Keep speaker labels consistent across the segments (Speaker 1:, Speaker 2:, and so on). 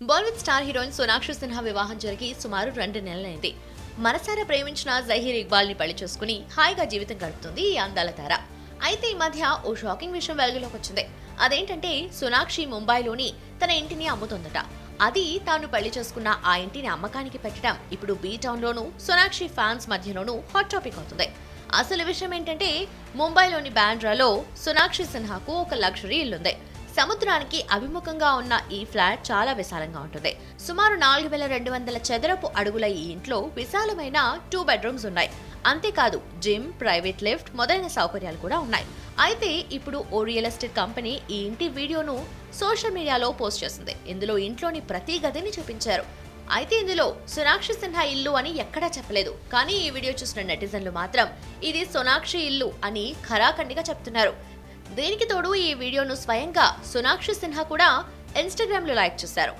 Speaker 1: Bollywood star heroine Sonakshi Sinha వివాహం జరిగి సుమారు రెండు నెలలైంది. మనసారా ప్రేమించిన జహీర్ ఇక్బాల్ని పెళ్ళి చేసుకుని హాయిగా జీవితం గడుపుతుంది ఈ అందాల తార. అయితే ఈ మధ్య ఓ షాకింగ్ విషయం వెలుగులోకి వచ్చింది. అదేంటంటే సోనాక్షి ముంబైలోని తన ఇంటిని అమ్ముతోందట. అది తాను పెళ్ళి చేసుకున్న ఆ ఇంటిని అమ్మకానికి పెట్టడం ఇప్పుడు బీ టౌన్లోనూ సోనాక్షి ఫ్యాన్స్ మధ్యలోనూ హాట్ టాపిక్ అవుతుంది. అసలు విషయం ఏంటంటే ముంబైలోని బ్యాండ్రాలో సోనాక్షి సిన్హాకు ఒక లగ్జరీ ఇల్లుంది. సముద్రానికి అభిముఖంగా ఉన్న ఈ ఫ్లాట్ చాలా విశాలంగా ఉంటుంది. సుమారు నాలుగు వేల రెండు వందల చదరపు అడుగుల ఈ ఇంట్లో విశాలమైన టూ బెడ్రూమ్స్ ఉన్నాయి. అంతేకాదు జిమ్ ప్రైవేట్ లిఫ్ట్ మొదలైన సౌకర్యాలు కూడా ఉన్నాయి. అయితే ఇప్పుడు ఓ రియల్ ఎస్టేట్ కంపెనీ ఈ ఇంటి వీడియోను సోషల్ మీడియాలో పోస్ట్ చేసింది. ఇందులో ఇంట్లోని ప్రతి గదిని చూపించారు. అయితే ఇందులో సోనాక్షి సిన్హా ఇల్లు అని ఎక్కడా చెప్పలేదు. కానీ ఈ వీడియో చూసిన నెటిజన్లు మాత్రం ఇది సోనాక్షి ఇల్లు అని ఖరాఖండిగా చెప్తున్నారు. దీనికి తోడు ఈ వీడియోను స్వయంగా సోనాక్షి సిన్హా కూడా ఇన్స్టాగ్రామ్లో లైక్ చేశారు.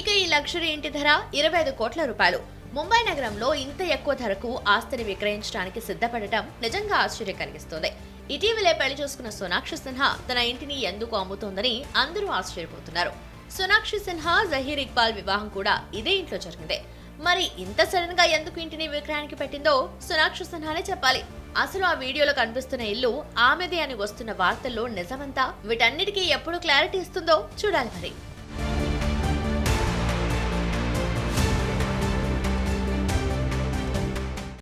Speaker 1: ఇక ఈ లగ్జరీ ఇంటి ధర ఇరవై ఐదు కోట్ల రూపాయలు. ముంబై నగరంలో ఇంత ఎక్కువ ధరకు ఆస్తిని విక్రయించడానికి సిద్ధపడటం నిజంగా ఆశ్చర్యం కలిగిస్తుంది. ఇటీవలే పెళ్ళి చేసుకున్న సోనాక్షి సిన్హా తన ఇంటిని ఎందుకు అమ్ముతోందని అందరూ ఆశ్చర్యపోతున్నారు. సోనాక్షి సిన్హా జహీర్ ఇక్బాల్ వివాహం కూడా ఇదే ఇంట్లో జరిగింది. మరి ఇంత సడన్గా ఎందుకు ఇంటిని విక్రయానికి పెట్టిందో సోనాక్షి సిన్హానే చెప్పాలి. అసలు ఆ వీడియోలో కనిపిస్తున్న ఇల్లు ఆమెదే అని వస్తున్న వార్తల్లో నిజమంతా వీటన్నిటికీ ఎప్పుడు క్లారిటీ ఇస్తుందో చూడాలి మరి.